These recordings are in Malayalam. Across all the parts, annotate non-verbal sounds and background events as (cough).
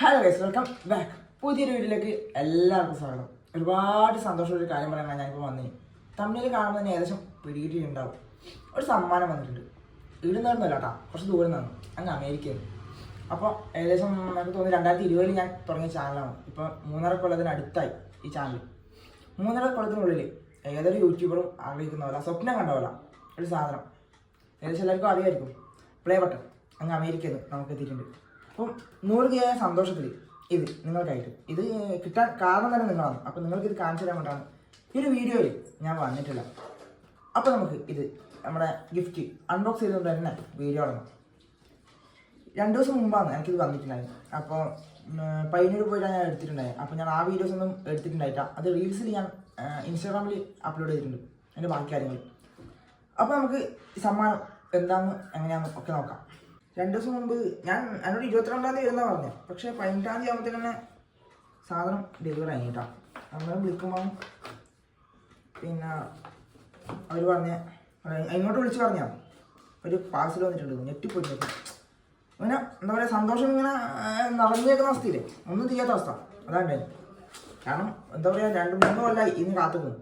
ഹലോ ഗൈസ് വെൽക്കം ബാക്ക് പുതിയൊരു വീട്ടിലേക്ക് എല്ലാവർക്കും സ്വാഗതം. ഒരുപാട് സന്തോഷമുള്ള ഒരു കാര്യം പറയാനാണ് ഞാനിപ്പോൾ വന്നത് തമ്മിൽ കാണുമ്പോൾ തന്നെ ഏകദേശം പിടികിട്ടിയിട്ടുണ്ടാവും. ഒരു സമ്മാനം വന്നിട്ടുണ്ട്. ഇവിടെ വരുന്നില്ല കേട്ടോ കുറച്ച് ദൂരം നിന്നു അങ്ങ് അമേരിക്കയിൽ അപ്പോൾ ഏകദേശം എനിക്ക് തോന്നുന്നു രണ്ടായിരത്തി ഇരുപതിൽ ഞാൻ തുടങ്ങിയ ചാനലാണ്. ഇപ്പോൾ മൂന്നര കൊല്ലത്തിന് അടുത്തായി ഈ ചാനൽ മൂന്നര കൊല്ലത്തിനുള്ളിൽ ഏതൊരു യൂട്യൂബറും ആഗ്രഹിക്കുന്ന പോലെ സ്വപ്നം കണ്ട പോലെ ഒരു സാധനം. ഏകദേശം എല്ലാവർക്കും അറിയായിരിക്കും. പ്ലേ ബട്ടൺ അങ്ങ് അമേരിക്കയിൽ നമുക്ക് എത്തിയിട്ടുണ്ട്. അപ്പം നൂറ് കെ സന്തോഷത്തിൽ ഇത് നിങ്ങൾക്കായിട്ട്. ഇത് കിട്ടാൻ കാരണം തന്നെ നിങ്ങളാണ്. അപ്പം നിങ്ങൾക്ക് ഇത് കാണിച്ചു തരാൻ വേണ്ടിയാണ്. ഈ ഒരു വീഡിയോയിൽ ഞാൻ വന്നിട്ടില്ല. അപ്പോൾ നമുക്ക് ഇത് നമ്മുടെ ഗിഫ്റ്റ് അൺബോക്സ് ചെയ്തുകൊണ്ട് തന്നെ വീഡിയോ തുടങ്ങാം. രണ്ട് ദിവസം മുമ്പാണ് എനിക്കിത് വന്നിട്ടുണ്ടായത്. അപ്പോൾ പയ്യന്നൂർ പോയിട്ടാണ് ഞാൻ എടുത്തിട്ടുണ്ടായത്. അപ്പോൾ ഞാൻ ആ വീഡിയോസ് ഒന്നും എടുത്തിട്ടുണ്ടായിട്ടില്ല അത് റീൽസിൽ ഞാൻ ഇൻസ്റ്റാഗ്രാമിൽ അപ്ലോഡ് ചെയ്തിട്ടുണ്ട്. അതിന്റെ ബാക്കി കാര്യങ്ങൾ അപ്പോൾ നമുക്ക് സമ്മാനം എന്താണെന്ന് എങ്ങനെയാണെന്ന് ഒക്കെ നോക്കാം. രണ്ട് ദിവസം മുമ്പ് ഞാൻ എന്നോട് ഇരുപത്തിരണ്ടാം തീയതി വരുന്ന പറഞ്ഞത് പക്ഷേ പതിനെട്ടാം തീയതി ആകുമ്പോഴത്തേക്ക് തന്നെ സാധനം ഡെലിവറി ആയി കേട്ടോ. അങ്ങനെ വിളിക്കുമ്പോൾ പിന്നെ അവർ പറഞ്ഞ ഇങ്ങോട്ട് വിളിച്ച് പറഞ്ഞാൽ ഒരു പാർസൽ വന്നിട്ടുണ്ട് ഞെട്ടിപ്പോയി. ഞെട്ടി. അങ്ങനെ എന്താ പറയുക സന്തോഷം ഇങ്ങനെ നിറഞ്ഞേക്കുന്ന അവസ്ഥയില്ലേ? ഒന്നും ചെയ്യാത്ത അവസ്ഥ. അതാണ് കാരണം എന്താ പറയുക രണ്ട് മൂന്ന് കൊല്ലമായി ഇന്ന് കാത്തുനിന്നു.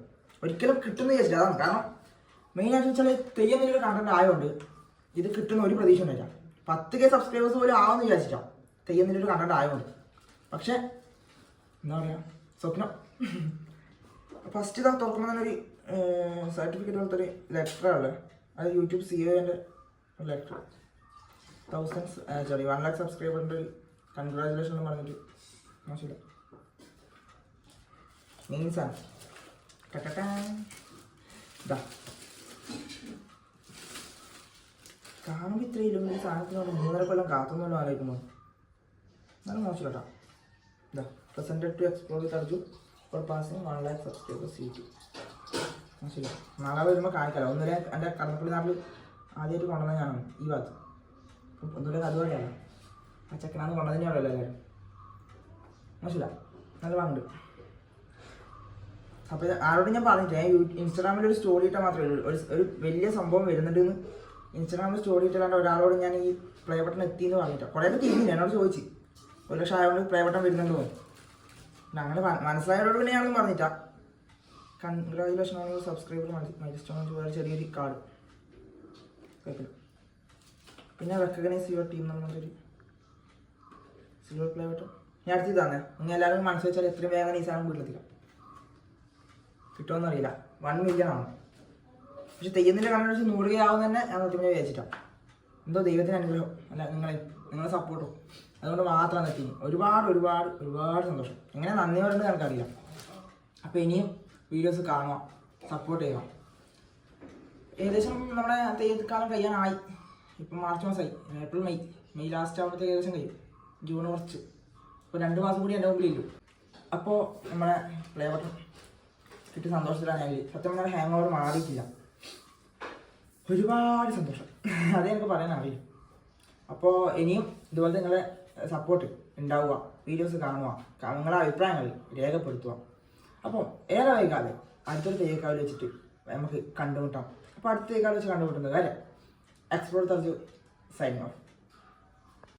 ഒരിക്കലും കിട്ടുന്ന ചേച്ചില്ല അതാണ് കാരണം മെയിനായിട്ട് വെച്ചാൽ തെയ്യം ഒരു കണ്ടന്റ് ആയതുകൊണ്ട് ഇത് കിട്ടുന്ന ഒരു പ്രതീക്ഷ ഉണ്ടായില്ല പത്ത് കെ സബ്സ്ക്രൈബേഴ്സ് പോലും ആവുമെന്ന് വിചാരിച്ചോ തെയ്യം ഒരു കണ്ടന്റ് ആയതുകൊണ്ട് പക്ഷേ എന്താ പറയുക സ്വപ്നം. ഫസ്റ്റ് ഇതാ തുറക്കുമ്പോൾ തന്നെ ഒരു സർട്ടിഫിക്കറ്റ് പോലത്തെ ഒരു ലെറ്ററാണ് അത് യൂട്യൂബ് സി ഒന്റെ letter thousands sorry one lakh സബ്സ്ക്രൈബറിന്റെ ഒരു കൺഗ്രാജുലേഷൻ എന്ന് പറഞ്ഞിട്ട് മോശമില്ല. മീൻസ് ആണ് ടട്ടട്ടാ. ഇതാ കാണുമ്പോൾ ഇത്രയും ഒരു സാധനത്തിനോട് മൂന്നര കൊല്ലം കാത്തുന്നല്ലോ ആലോചിക്കുന്നു നല്ല മോശം കേട്ടോ. ടു എക്സ്പ്ലോർ വിത്ത് നാളെ വരുമ്പോൾ കാണിക്കാലോ. ഒന്നുമില്ല എന്റെ കടന്നപ്പള്ളി നാട്ടിൽ ആദ്യമായിട്ട് കൊണ്ടുവന്ന ഞാനാണ് ഈ ഭാഗത്ത്. ഒന്നുമില്ല അതുപോലെയാണ് ആ ചെക്കനാന്ന് കൊണ്ടുവന്നതന്നെയാണല്ലോ എല്ലാവരും മനസ്സില്ല നല്ല വാങ്ങുന്നുണ്ട് അപ്പോൾ ആരോടും ഞാൻ പറഞ്ഞിട്ടില്ല. ഞാൻ ഇൻസ്റ്റാഗ്രാമിൽ ഒരു സ്റ്റോറി ഇട്ടാൽ മാത്രമേ ഉള്ളൂ. ഒരു വലിയ സംഭവം വരുന്നുണ്ടെന്ന് ഇൻസ്റ്റാഗ്രാമിൽ സ്റ്റോറി ഇട്ടാണ്ട് ഒരാളോട് ഞാൻ ഈ പ്ലേ ബട്ടൺ എത്തി എന്ന് പറഞ്ഞിട്ട്. കുറേ തിരിഞ്ഞില്ല എന്നോട് ചോദിച്ചു. ഒരു ലക്ഷം ആയതുകൊണ്ട് പ്ലേ ബട്ടൺ വരുന്നുണ്ട്? തോന്നുന്നു അങ്ങനെ മനസ്സിലായവരോട് പിന്നെ ഞാനൊന്നും പറഞ്ഞിട്ടാ. കൺഗ്രാജുലേഷൻ ആണ് സബ്സ്ക്രൈബർ മൈൽ സ്റ്റോൺ വേറെ ചെറിയൊരു കാർഡ് പിന്നെ റെക്കഗ്നൈസ് യുവർ ടീം എന്ന് പറഞ്ഞൊരു സിൽവർ പ്ലേ ബട്ടൺ ഞാൻ അടുത്ത് ഇതാണ് നിങ്ങൾ എല്ലാവരും മനസ്സ് വെച്ചാൽ എത്രയും വേഗം ഈ സാധനം വീട്ടിലെത്തിക്കാം. കിട്ടുമെന്ന് അറിയില്ല വൺ മില്യൺ ആണ്. പക്ഷെ തെയ്യത്തിന്റെ കണ്ണു വെച്ച് നൂറ് ആവും തന്നെ ഞാൻ പറഞ്ഞാൽ വിചാരിച്ചിട്ടാണ് എന്തോ ദൈവത്തിന് അനുഗ്രഹം. അല്ല നിങ്ങളെ നിങ്ങളെ സപ്പോർട്ടും അതുകൊണ്ട് മാത്രമാണ് എത്തി ഒരുപാട് ഒരുപാട് ഒരുപാട് സന്തോഷം. എങ്ങനെ നന്ദി പറയുന്നത് എനിക്കറിയില്ല. അപ്പോൾ ഇനിയും വീഡിയോസ് കാണുക. സപ്പോർട്ട് ചെയ്യുക. ഏകദേശം നമ്മുടെ തെയ്യക്കാലം കഴിയാനായി. ഇപ്പം മാർച്ച് മാസമായി ഏപ്രിൽ മെയ്. മെയ് ലാസ്റ്റ് ആകുമ്പോഴത്തേക്ക് ഏകദേശം കഴിയും. ജൂൺ കുറച്ച്. ഇപ്പോൾ രണ്ട് മാസം കൂടി എന്റെ മുമ്പിലില്ലു. അപ്പോൾ നമ്മുടെ പ്ലേ ബട്ടൺ കിട്ടിയ സന്തോഷത്തിലാണ് ഞാൻ. സത്യം പറഞ്ഞാൽ ഹാങ് ഓവർ മാറിയിട്ടില്ല. ഒരുപാട് സന്തോഷം. (laughs) അത് എനിക്ക് പറയാൻ അറിയും അപ്പോൾ ഇനിയും ഇതുപോലെ നിങ്ങളെ സപ്പോർട്ട് ഉണ്ടാവുക വീഡിയോസ് കാണുക നിങ്ങളുടെ അഭിപ്രായങ്ങൾ രേഖപ്പെടുത്തുക. അപ്പോൾ ഏറെ വൈകാതെ അടുത്തൊരു തെയ്യക്കാവിൽ വെച്ചിട്ട് നമുക്ക് കണ്ടുമുട്ടാം. അപ്പോൾ അടുത്ത തെയ്യക്കാവിൽ വെച്ച് കണ്ടുമുട്ടുന്നത് വരെ എക്സ്പ്ലോർ തർജു സൈനിങ് ഓഫ്